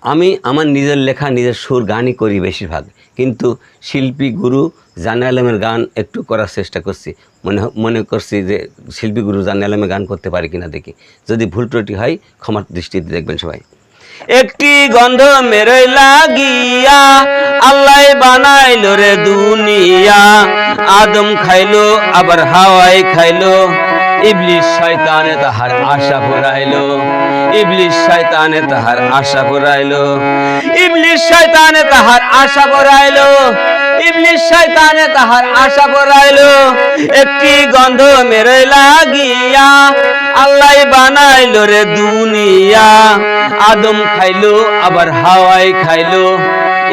আমি আমার নিজের লেখা, নিজের সুর, গানই করি বেশিরভাগ। কিন্তু শিল্পী গুরু জানে আলমের গান একটু করার চেষ্টা করছি। মনে মনে করছি যে শিল্পী গুরু জানে আলমের গান করতে পারি কিনা দেখি। যদি ভুল ত্রুটি হয় ক্ষমার দৃষ্টিতে দেখবেন সবাই। একটি গন্ধ মেরে লাগিয়া আল্লাহ বানাইলো রে দুনিয়া। আদম খাইলো, আবার হাওয়াই খাইলো। ইবলিশ শয়তানে তাহার আশা পুরাইলো ইবলিশ শয়তানে তাহার আশা পুরাইলো ইবলিশ শয়তানে তাহার আশা পুরাইলো ইবলিশ শয়তানে তাহার আশা পুরাইলো একটি গন্ধ মেরে লাগিয়া আল্লাহ বানাইলো রে দুনিয়া। আদম খাইলো, আবার হাওয়াই খাইলো।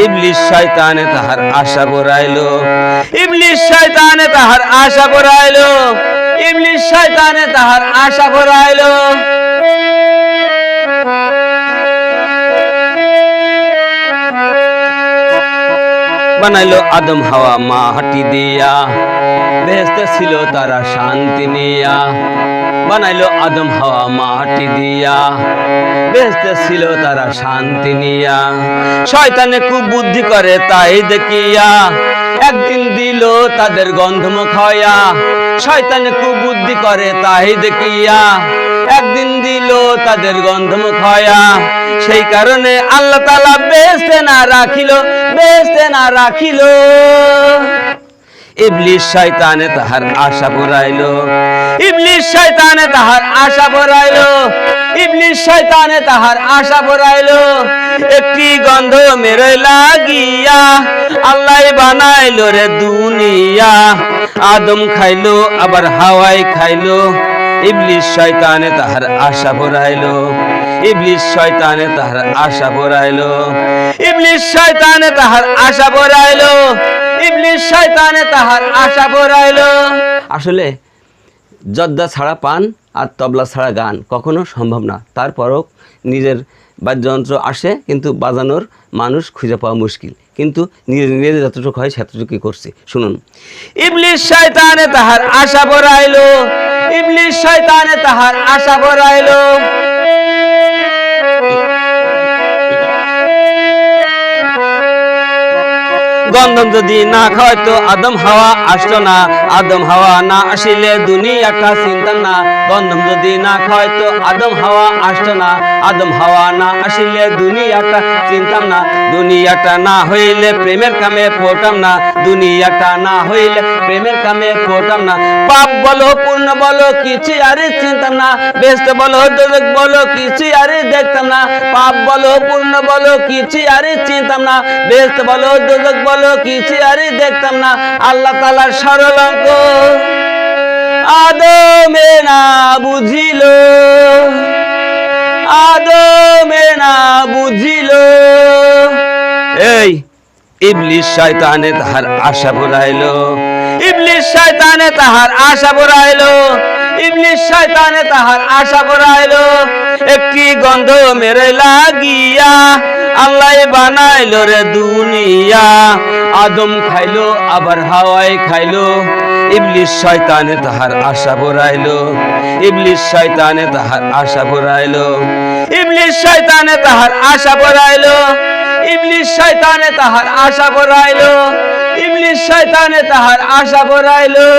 ইবলিশ শয়তানে তাহার আশা পুরাইলো ইবলিশ শয়তানে তাহার আশা পুরাইলো ইবলিশ শয়তানে তাহার আশা পুরাইলো বানাইলো আদম হাওয়া মাটি দিয়া। বেহেস্ত ছিল তারা শান্তি নিয়া। বানাইলো আদম হাওয়া মাটি দিয়া। বেহেস্ত ছিল তারা শান্তি নিয়া। শয়তানে খুব বুদ্ধি করে তাই দেখিয়া একদিন দিল তাদের গন্ধমুখ হয়া শয়তানে খুব বুদ্ধি করে তাই দেখিয়া একদিন দিল তাদের গন্ধমুখ হয়া সেই কারণে আল্লাহ তালা বেসতে না রাখিল বেসতে না রাখিল। ইবলিশ শয়তানে তাহার আশা পুরাইলো। ইবলিশ শয়তানে তাহার আশা পুরাইলো। ইবলিশ শয়তানে তাহার আশা পুরাইলো। একটি গন্ধ মেরে লাগিয়া, আল্লাহ বানাইলো রে দুনিয়া। আদম খাইলো, আবার হাওয়াই খাইলো। ইবলিশ শয়তানে তাহার আশা পুরাইলো ইবলিশ শয়তানে তাহার আশা পুরাইলো ইবলিশ শয়তানে তাহার আশা পুরাইলো ইবলিশ শয়তানে তাহার আশা পুরাইলো আসলে জদ্দা ছাড়া পান আর তবলা ছাড়া গান কখনো সম্ভব না। তারপরও নিজের বাদ্যযন্ত্র আসে, কিন্তু বাজানোর মানুষ খুঁজে পাওয়া মুশকিল। কিন্তু নিজে নিজে যতটুকু হয় সেতটুকুই করছে। শুনুন। ইবলিশ শয়তানে তাহার আশা বড়াইল। ইবলিশ শয়তানে তাহার আশা পড়াইলো গন্ধম যদি না খাওয়াই তো আদম হাওয়া আসতো না। আদম হাওয়া না আসিলে দুনিয়াটা চিন্তা না। গন্ধম যদি না খাওয়াই তো আদম হাওয়া আসতো না। আদম হাওয়া না আসিলে দুনিয়াটা চিন্তাম না। দুনিয়াটা না হইলে প্রেমের কামে পড়তাম না। দুনিয়াটা না হইলে প্রেমের কামে পড়তাম না। পাপ বলো পূর্ণ বলো কিছু আরে চিন্তাম না। বেস্ট বলো দোলক বলো কিছু আরে দেখতাম না। পাপ বলো পূর্ণ বলো কিছু আরে চিন্তাম না। বেস্ট বলো দোলক বলো কিছু আরে দেখতাম না। আল্লাহ তালার সরল আদমে না বুঝিল। আদমে না বুঝিল। এই ইবলিশ শয়তানে তাহার আশা পুরাইলো ইবলিশ শয়তানে তাহার আশা পুরাইলো ইবলিশ শয়তানে তাহার আশা পুরাইলো একটি গন্ধ মেরে লাগিয়া আল্লাহ বানাইলো রে দুনিয়া। আদম খাইলো, আবার হাওয়াই খাইলো। ইবলিশ শয়তানে তাহার আশা পুরাইলো ইবলিশ শয়তানে তাহার আশা পুরাইলো ইবলিশ শয়তানে তাহার আশা পুরাইলো ইবলিশ শয়তানে তাহার আশা পড়াইলো ইবলিশ শয়তানে তাহার আশা পড়াইলো